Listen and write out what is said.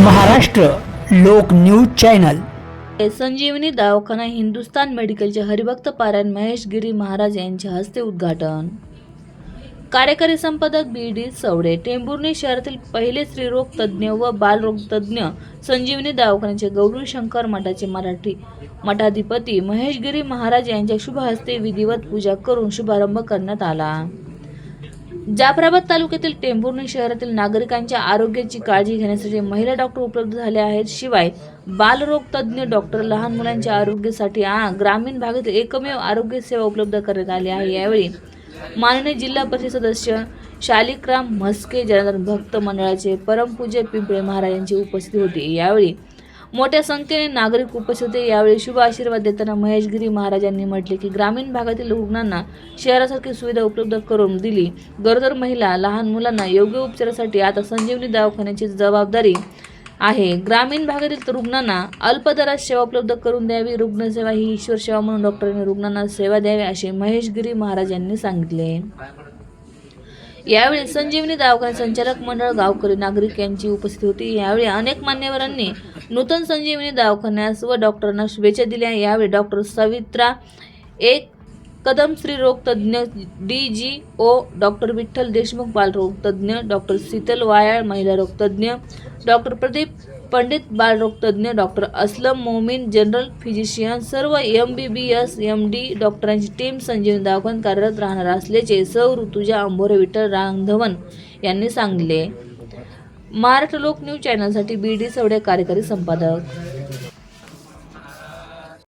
महाराष्ट्र लोक news channel. संजीवनी दवाखाना हिंदुस्तान मेडिकलचे हरिभक्त पारायण महेश गिरी महाराज यांच्या हस्ते उद्घाटन. कार्यकारी संपादक बी डी सवडे टेंभुर्णी शहरातील पहिले स्त्रीरोग तज्ज्ञ व बालरोग तज्ज्ञ संजीवनी दवाखान्याचे गौरी शंकर मठाचे मराठी मठाधिपती महेशगिरी महाराज यांच्या शुभ हस्ते विधिवत पूजा करून शुभारंभ करण्यात आला. जाफराबाद तालुक्यातील टेंभुर्णी शहरातील नागरिकांच्या आरोग्याची काळजी घेण्यासाठी महिला डॉक्टर उपलब्ध झाले आहेत. शिवाय बालरोग तज्ज्ञ डॉक्टर लहान मुलांच्या आरोग्यासाठी ग्रामीण भागातील एकमेव आरोग्य सेवा उपलब्ध करण्यात आली आहे. यावेळी माननीय जिल्हा परिषद सदस्य शालिक्राम म्हस्के जनार्दन भक्त मंडळाचे परमपूज्य पिंपळे महाराजांची उपस्थिती होती. यावेळी मोठ्या संख्येने नागरिक उपस्थित होते. यावेळी शुभ आशीर्वाद देताना महेशगिरी महाराजांनी म्हटले की ग्रामीण भागातील रुग्णांना शहरासारखी सुविधा उपलब्ध करून दिली. गरोदर महिला लहान मुलांना योग्य उपचारासाठी आता संजीवनी दवाखान्याची जबाबदारी आहे. ग्रामीण भागातील रुग्णांना अल्प दरात सेवा उपलब्ध करून द्यावी. रुग्णसेवा ही ईश्वर सेवा म्हणून डॉक्टरांनी रुग्णांना सेवा द्यावी असे महेशगिरी महाराज यांनी सांगितले. यावेळी संजीवनी दवाखाना संचालक मंडळ गावकरी नागरिक यांची उपस्थिती होती. यावेळी अनेक मान्यवरांनी नूतन संजीवनी दवाखान्यास व डॉक्टरांना शुभेच्छा दिल्या. यावेळी डॉक्टर सवित्रा एक कदम स्त्रीरोग तज्ज्ञ D G O doctor Vitthal Deshmukh बालरोग तज्ज्ञ डॉक्टर शीतल वायाळ महिला रोग तज्ज्ञ डॉक्टर प्रदीप पंडित बालरोग तज्ज्ञ doctor Aslam Momin general physician सर्व M B B S M D डॉक्टरांची टीम संजीवनी दवाखान्यात कार्यरत राहणार असल्याचे सौ ऋतुजा अंभोरे विठ्ठल रांगधवन यांनी सांगले महाराष्ट्र लोक न्यूज चॅनलसाठी बी डी चौडे कार्यकारी संपादक.